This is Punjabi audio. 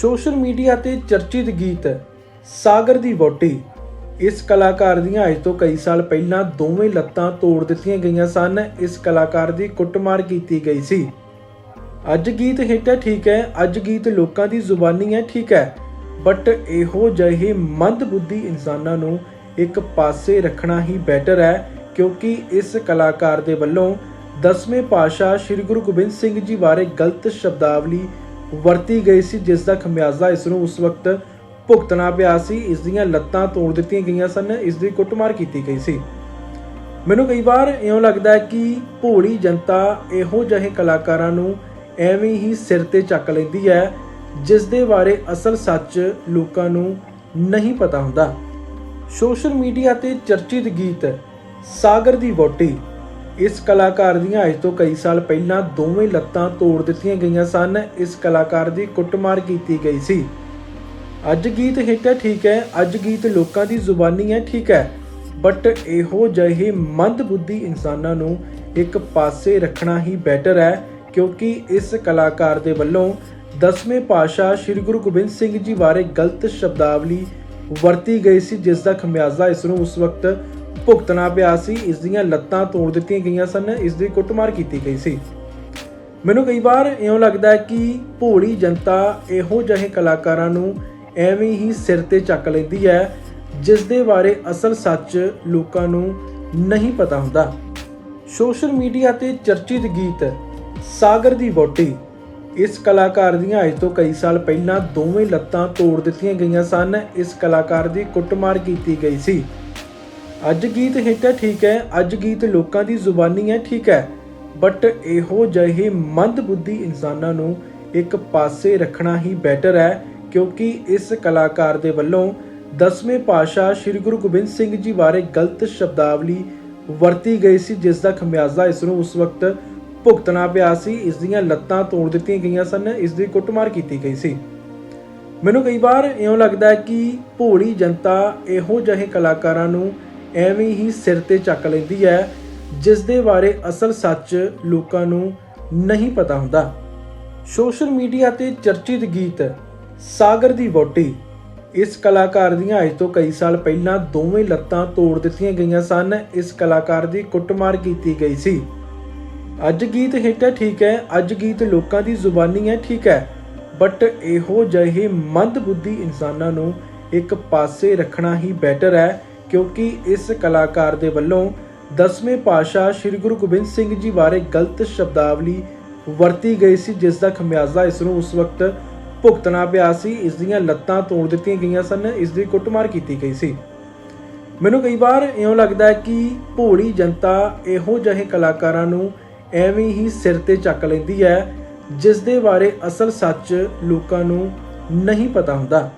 ਸੋਸ਼ਲ ਮੀਡੀਆ ਤੇ ਚਰਚਿਤ ਗੀਤ ਸਾਗਰ ਦੀ ਵੋਟੀ ਇਸ ਕਲਾਕਾਰ ਦੀਆਂ ਅੱਜ ਤੋਂ ਕਈ ਸਾਲ ਪਹਿਲਾਂ ਦੋਵੇਂ ਲੱਤਾਂ ਤੋੜ ਦਿੱਤੀਆਂ ਗਈਆਂ ਸਨ। ਇਸ ਕਲਾਕਾਰ ਦੀ ਕੁੱਟਮਾਰ ਕੀਤੀ ਗਈ ਸੀ। ਅੱਜ ਗੀਤ ਹਿੱਟ ਹੈ, ਠੀਕ ਹੈ। ਅੱਜ ਗੀਤ ਲੋਕਾਂ ਦੀ ਜ਼ੁਬਾਨੀ ਹੈ, ਠੀਕ ਹੈ। ਬਟ ਇਹੋ ਜਿਹੇ ਮੰਦਬੁੱਧੀ ਇਨਸਾਨਾਂ ਨੂੰ ਇੱਕ ਪਾਸੇ ਰੱਖਣਾ ਹੀ ਬੈਟਰ ਹੈ, ਕਿਉਂਕਿ ਇਸ ਕਲਾਕਾਰ ਦੇ ਵੱਲੋਂ ਦਸਵੇਂ ਪਾਤਸ਼ਾਹ ਸ੍ਰੀ ਗੁਰੂ ਗੋਬਿੰਦ ਸਿੰਘ ਜੀ ਬਾਰੇ ਗਲਤ ਸ਼ਬਦਾਵਲੀ ਵਰਤੀ ਗਈ ਸੀ, ਜਿਸ ਦਾ ਖਮਿਆਜ਼ਾ ਇਸ ਨੂੰ ਉਸ ਵਕਤ ਭੁਗਤਣਾ ਪਿਆ ਸੀ। ਇਸ ਦੀਆਂ ਲੱਤਾਂ ਤੋੜ ਦਿੱਤੀਆਂ ਗਈਆਂ ਸਨ, ਇਸ ਦੀ ਕੁੱਟਮਾਰ ਕੀਤੀ ਗਈ ਸੀ। ਮੈਨੂੰ ਕਈ ਵਾਰ ਇਉਂ ਲੱਗਦਾ ਹੈ ਕਿ ਭੋਲੀ ਜਨਤਾ ਇਹੋ ਜਿਹੇ ਕਲਾਕਾਰਾਂ ਨੂੰ ਐਵੇਂ ਹੀ ਸਿਰ ਤੇ ਚੱਕ ਲੈਂਦੀ ਹੈ, ਜਿਸ ਦੇ ਬਾਰੇ ਅਸਲ ਸੱਚ ਲੋਕਾਂ ਨੂੰ ਨਹੀਂ ਪਤਾ ਹੁੰਦਾ। ਸੋਸ਼ਲ ਮੀਡੀਆ ਤੇ ਚਰਚਿਤ ਗੀਤ, ਸਾਗਰ ਦੀ ਵੋਟੀ ਇਸ ਕਲਾਕਾਰ ਦੀਆਂ ਅੱਜ ਤੋਂ ਕਈ ਸਾਲ ਪਹਿਲਾਂ ਦੋਵੇਂ ਲੱਤਾਂ ਤੋੜ ਦਿੱਤੀਆਂ ਗਈਆਂ ਸਨ। ਇਸ ਕਲਾਕਾਰ ਦੀ ਕੁੱਟਮਾਰ ਕੀਤੀ ਗਈ ਸੀ। ਅੱਜ ਗੀਤ ਹਿੱਟ ਹੈ, ਠੀਕ ਹੈ। ਅੱਜ ਗੀਤ ਲੋਕਾਂ ਦੀ ਜ਼ੁਬਾਨੀ ਹੈ, ਠੀਕ ਹੈ। ਬਟ ਇਹੋ ਜਿਹੇ ਮੰਦਬੁੱਧੀ ਇਨਸਾਨਾਂ ਨੂੰ ਇੱਕ ਪਾਸੇ ਰੱਖਣਾ ਹੀ ਬੈਟਰ ਹੈ, ਕਿਉਂਕਿ ਇਸ ਕਲਾਕਾਰ ਦੇ ਵੱਲੋਂ ਦਸਵੇਂ ਪਾਤਸ਼ਾਹ ਸ੍ਰੀ ਗੁਰੂ ਗੋਬਿੰਦ ਸਿੰਘ ਜੀ ਬਾਰੇ ਗਲਤ ਸ਼ਬਦਾਵਲੀ ਵਰਤੀ ਗਈ ਸੀ, ਜਿਸ ਦਾ ਖਮਿਆਜ਼ਾ ਇਸ ਨੂੰ ਉਸ ਵਕਤ ਭੁਗਤਣਾ ਪਿਆ ਸੀ, ਇਸ ਦੀਆਂ ਲੱਤਾਂ ਤੋੜ ਦਿੱਤੀਆਂ ਗਈਆਂ ਸਨ, ਇਸ ਦੀ ਕੁੱਟਮਾਰ ਕੀਤੀ ਗਈ ਸੀ। ਮੈਨੂੰ ਕਈ ਵਾਰ ਇਉਂ ਲੱਗਦਾ ਹੈ ਕਿ ਭੋਲੀ ਜਨਤਾ ਇਹੋ ਜਿਹੇ ਕਲਾਕਾਰਾਂ ਨੂੰ ਐਵੇਂ ਹੀ ਸਿਰ ਤੇ ਚੱਕ ਲੈਂਦੀ ਹੈ, ਜਿਸ ਦੇ ਬਾਰੇ ਅਸਲ ਸੱਚ ਲੋਕਾਂ ਨੂੰ ਨਹੀਂ ਪਤਾ ਹੁੰਦਾ। ਸੋਸ਼ਲ ਮੀਡੀਆ ਤੇ ਚਰਚਿਤ ਗੀਤ ਸਾਗਰ ਦੀ ਵੋਟੀ ਇਸ ਕਲਾਕਾਰ ਦੀਆਂ ਅੱਜ ਤੋਂ ਕਈ ਸਾਲ ਪਹਿਲਾਂ ਦੋਵੇਂ ਲੱਤਾਂ ਤੋੜ ਦਿੱਤੀਆਂ ਗਈਆਂ ਸਨ, ਇਸ ਕਲਾਕਾਰ ਦੀ ਕੁੱਟਮਾਰ ਕੀਤੀ ਗਈ ਸੀ। ਅੱਜ ਗੀਤ ਹਿੱਟ ਹੈ, ਠੀਕ ਹੈ। ਅੱਜ ਗੀਤ ਲੋਕਾਂ ਦੀ ਜ਼ੁਬਾਨੀ ਹੈ, ਠੀਕ ਹੈ। ਬਟ ਇਹੋ ਜਿਹੇ ਮੰਦਬੁੱਧੀ ਇਨਸਾਨਾਂ ਨੂੰ ਇੱਕ ਪਾਸੇ ਰੱਖਣਾ ਹੀ ਬੈਟਰ ਹੈ, ਕਿਉਂਕਿ ਇਸ ਕਲਾਕਾਰ ਦੇ ਵੱਲੋਂ ਦਸਵੇਂ ਪਾਤਸ਼ਾਹ ਸ੍ਰੀ ਗੁਰੂ ਗੋਬਿੰਦ ਸਿੰਘ ਜੀ ਬਾਰੇ ਗਲਤ ਸ਼ਬਦਾਵਲੀ ਵਰਤੀ ਗਈ ਸੀ, ਜਿਸ ਦਾ ਖਮਿਆਜ਼ਾ ਇਸ ਨੂੰ ਉਸ ਵਕਤ ਭੁਗਤਣਾ ਪਿਆ ਸੀ। ਇਸ ਦੀਆਂ ਲੱਤਾਂ ਤੋੜ ਦਿੱਤੀਆਂ ਗਈਆਂ ਸਨ, ਇਸ ਦੀ ਕੁੱਟਮਾਰ ਕੀਤੀ ਗਈ ਸੀ। ਮੈਨੂੰ ਕਈ ਵਾਰ ਇਉਂ ਲੱਗਦਾ ਹੈ ਕਿ ਭੋਲੀ ਜਨਤਾ ਇਹੋ ਜਿਹੇ ਕਲਾਕਾਰਾਂ ਨੂੰ ਐਵੇਂ ਹੀ ਸਿਰ ਤੇ ਚੱਕ ਲੈਂਦੀ ਹੈ ਜਿਸ ਦੇ ਬਾਰੇ ਅਸਲ ਸੱਚ ਲੋਕਾਂ ਨੂੰ ਨਹੀਂ ਪਤਾ ਹੁੰਦਾ। ਸੋਸ਼ਲ ਮੀਡੀਆ ਤੇ ਚਰਚਿਤ ਗੀਤ ਸਾਗਰ ਦੀ ਵੋਟੀ ਇਸ ਕਲਾਕਾਰ ਦੀਆਂ ਅੱਜ ਤੋਂ ਕਈ ਸਾਲ ਪਹਿਲਾਂ ਦੋਵੇਂ ਲੱਤਾਂ ਤੋੜ ਦਿੱਤੀਆਂ ਗਈਆਂ ਸਨ। ਇਸ ਕਲਾਕਾਰ ਦੀ ਕੁੱਟਮਾਰ ਕੀਤੀ ਗਈ ਸੀ। ਅੱਜ ਗੀਤ ਹਿੱਟ ਹੈ, ਠੀਕ ਹੈ। ਅੱਜ ਗੀਤ ਲੋਕਾਂ ਦੀ ਜ਼ੁਬਾਨੀ ਹੈ, ਠੀਕ ਹੈ। ਬਟ ਇਹੋ ਜਿਹੇ ਮੰਦਬੁੱਧੀ ਇਨਸਾਨਾਂ ਨੂੰ ਇੱਕ ਪਾਸੇ ਰੱਖਣਾ ਹੀ ਬੈਟਰ ਹੈ। ਕਿਉਂਕਿ ਇਸ ਕਲਾਕਾਰ ਦੇ ਵੱਲੋਂ ਦਸਵੇਂ ਪਾਤਸ਼ਾਹ ਸ੍ਰੀ ਗੁਰੂ ਗੋਬਿੰਦ ਸਿੰਘ ਜੀ ਬਾਰੇ ਗਲਤ ਸ਼ਬਦਾਵਲੀ ਵਰਤੀ ਗਈ ਸੀ, ਜਿਸ ਦਾ ਖਮਿਆਜ਼ਾ ਇਸ ਨੂੰ ਉਸ ਵਕਤ ਭੁਗਤਣਾ ਪਿਆ ਸੀ। ਇਸ ਦੀਆਂ ਲੱਤਾਂ ਤੋੜ ਦਿੱਤੀਆਂ ਗਈਆਂ ਸਨ, ਇਸ ਦੀ ਕੁੱਟਮਾਰ ਕੀਤੀ ਗਈ ਸੀ। ਮੈਨੂੰ ਕਈ ਵਾਰ ਇਉਂ ਲੱਗਦਾ ਹੈ ਕਿ ਭੋਲੀ ਜਨਤਾ ਇਹੋ ਜਿਹੇ ਕਲਾਕਾਰਾਂ ਨੂੰ ਐਵੇਂ ਹੀ ਸਿਰ ਤੇ ਚੱਕ ਲੈਂਦੀ ਹੈ, ਜਿਸ ਦੇ ਬਾਰੇ ਅਸਲ ਸੱਚ ਲੋਕਾਂ ਨੂੰ ਨਹੀਂ ਪਤਾ ਹੁੰਦਾ।